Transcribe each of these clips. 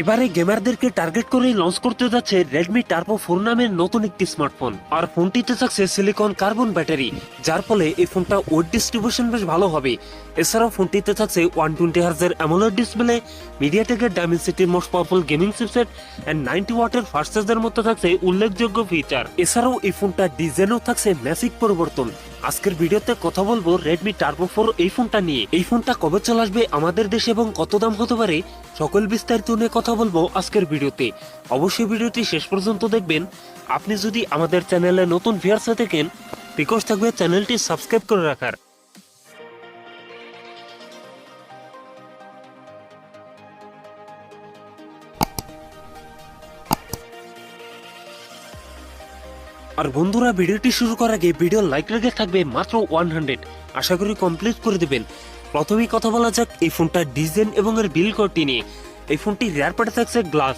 এবারে গেমারদেরকে টার্গেট করে লঞ্চ করতে যাচ্ছে রেডমি টার্বো ফোর নামের নতুন একটি স্মার্টফোন আর ফোনটিতে থাকছে সিলিকন কার্বন ব্যাটারি যার ফলে এই ফোনটা ওয়েট ডিস্ট্রিবিউশন বেশ ভালো হবে। এছাড়াও ফোনটিতে থাকছে ওয়ান টোয়েন্টি হার্জের অ্যামোলেড ডিসপ্লে মিডিয়াটেকের ডায়মেন্সিটির most powerful gaming chipset and ninety ওয়াটের ফাস্ট চার্জের মধ্যে থাকছে উল্লেখযোগ্য ফিচার এছাড়াও এই ফোনটা ডিজাইনও থাকছে ম্যাসিক পরিবর্তন। আজকের ভিডিওতে কথা বলব রেডমি টার্বো ফোর এই ফোনটা নিয়ে। এই ফোনটা কবে চলে আসবে আমাদের দেশে এবং কত দাম হতে পারে সকল বিস্তারিত নিয়ে কথা বলব আজকের ভিডিওতে। অবশ্যই ভিডিওটি শেষ পর্যন্ত দেখবেন। আপনি যদি আমাদের চ্যানেলে নতুন ভিউয়ার্স থাকেন রিকোয়েস্ট থাকবে চ্যানেলটি সাবস্ক্রাইব করে রাখার। আর বন্ধুরা, ভিডিওটি শুরু করার আগে ভিডিও লাইক লেগে থাকবে মাত্র ওয়ান হান্ড্রেড আশা করি কমপ্লিট করে দেবেন। প্রথমেই কথা বলা যাক এই ফোনটার ডিজাইন এবং এর বিল কোয়ালিটি নিয়ে। এই ফোনটি রেয়ার পার্টে থাকছে গ্লাস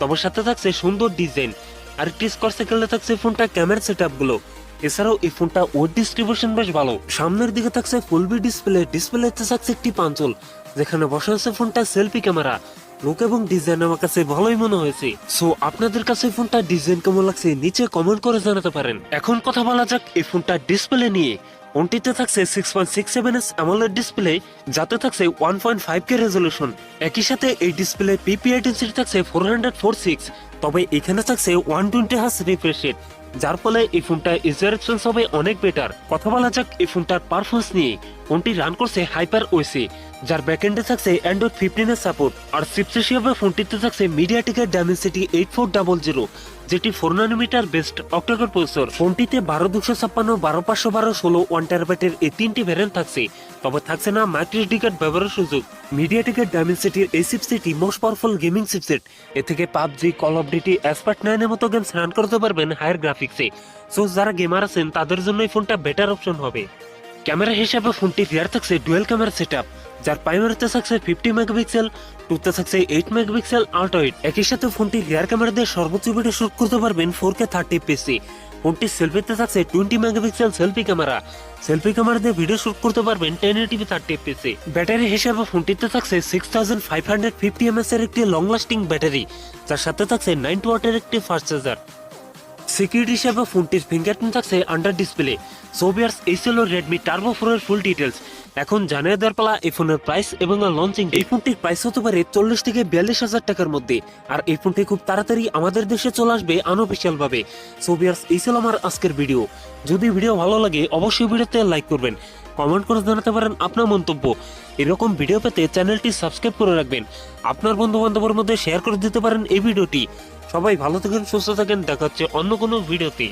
তবে সাথে থাকছে সুন্দর ডিজাইন আর একটি স্কোয়ার সাইকেলে থাকছে ফোনটা ক্যামেরা সেটগুলো। এছাড়াও এই ফোনটা ওয়েট ডিস্ট্রিবিউশন বেশ ভালো। সামনের দিকে থাকছে ফুলবি ডিসপ্লে ডিসপ্লেতে থাকছে একটি পাঞ্চল, যেখানে বসা আছে ফোনটা সেলফি ক্যামেরা লুক এবং ডিজাইন আমার কাছে ভালোই মনে হয়েছে। সো আপনাদের কাছে ফোনটা ডিজাইন কেমন লাগছে নিচে কমেন্ট করে জানাতে পারেন। এখন কথা বলা যাক এই ফোনটা ডিসপ্লে নিয়ে। ফোনটিতে থাকছে six point six seven S AMOLED display যাতে থাকছে one point five K resolution একই সাথে এই ডিসপ্লে পিপিআই ডেন্সিটি থাকছে ফোর হান্ড্রেড ফোর সিক্স তবে এখানে থাকছে one twenty hertz refresh rate যার ফলে এই ফোনটা ইউজার এক্সপেন্স হবে অনেক বেটার কথা বলা যাক এই ফোনটার পারফরমেন্স নিয়ে। ফোনটি রান করছে হাইপার ওয়েসি যার ব্যাকএন্ডে থাকছে অ্যান্ড্রয়েড ফিফটিন এর সাপোর্ট আর চিপস হিসেবে ফোনটিতে থাকছে মিডিয়াটেকের Dimensity eight four double zero যেটি four nanometre based octa core processor ফোনটিতে বারো দুশো ছাপ্পান্ন, বারো পাঁচশো বারো, ষোলো ওয়ান টেরাবাইটের এই তিনটি ভ্যারিয়েন্ট থাকছে। তবে থাকছে না মাইক্রোএসডি কার্ড ব্যবহারের সুযোগ। মিডিয়াটেকের ডায়মেন্সিটির এই চিপসেটটি মোস্ট পাওয়ারফুল গেমিং চিপসেট এ থেকে PUBG call of duty expert নাইনের মতো গেমস রান করতে পারবেন হায়ার গ্রাফিক্সে সো যারা গেমার আছেন, তাদের জন্য এই ফোনটা বেটার অপশন হবে। ক্যামেরা হিসাবে ফোনটি রিয়ার থাকছে ডুয়েল ক্যামেরা সেটআপ যার প্রাইমারিতে থাকছে ফিফটি মেগাপিক্সেল টুতে থাকছে এইট মেগাপিক্সেল আল্ট্রাইড একই সাথে ফোনটি রিয়ার ক্যামেরা দিয়ে সর্বোচ্চ ভিডিও শুট করতে পারবেন ফোর কে থার্টি পিসি ফোনটি সেলফিতে থাকছে twenty megapixel selfie camera selfie camera দিয়ে ভিডিও শুট করতে পারবেন টেন এইটিপি থার্টি পিসি ব্যাটারি হিসেবে ফোনটিতে থাকছে six thousand five hundred fifty MS এর একটি লং লাস্টিং ব্যাটারি যার সাথে থাকছে নাইন ওয়াটের একটি ফাস্ট চার্জার সিকিউরিটি হিসাবে ফোনটির ফিঙ্গারপ্রিন্ট থাকছে আন্ডার ডিসপ্লে সোভিয়ার্স এই ও রেডমি টার্বো ফোরের ফুল ডিটেলস এখন জানিয়ে দেওয়ার পালা এই ফোনের প্রাইস এবং লঞ্চিং এই ফোনটির প্রাইস হতে পারে চল্লিশ থেকে বিয়াল্লিশ হাজার টাকার মধ্যে। আর এই ফোনটি খুব তাড়াতাড়ি আমাদের দেশে চলে আসবে আনঅফিসিয়াল ভাবে সোভিয়ার্স এই ছিল আমার আজকের ভিডিও যদি ভিডিও ভালো লাগে, অবশ্যই ভিডিওতে লাইক করবেন। কমেন্ট করে জানাতে পারেন আপনার মন্তব্য। এরকম ভিডিও পেতে চ্যানেলটি সাবস্ক্রাইব করে রাখবেন। আপনার বন্ধু বান্ধবের মধ্যে শেয়ার করে দিতে পারেন এই ভিডিওটি সবাই ভালো থাকেন, সুস্থ থাকেন, দেখা হচ্ছে অন্য কোনো ভিডিওতে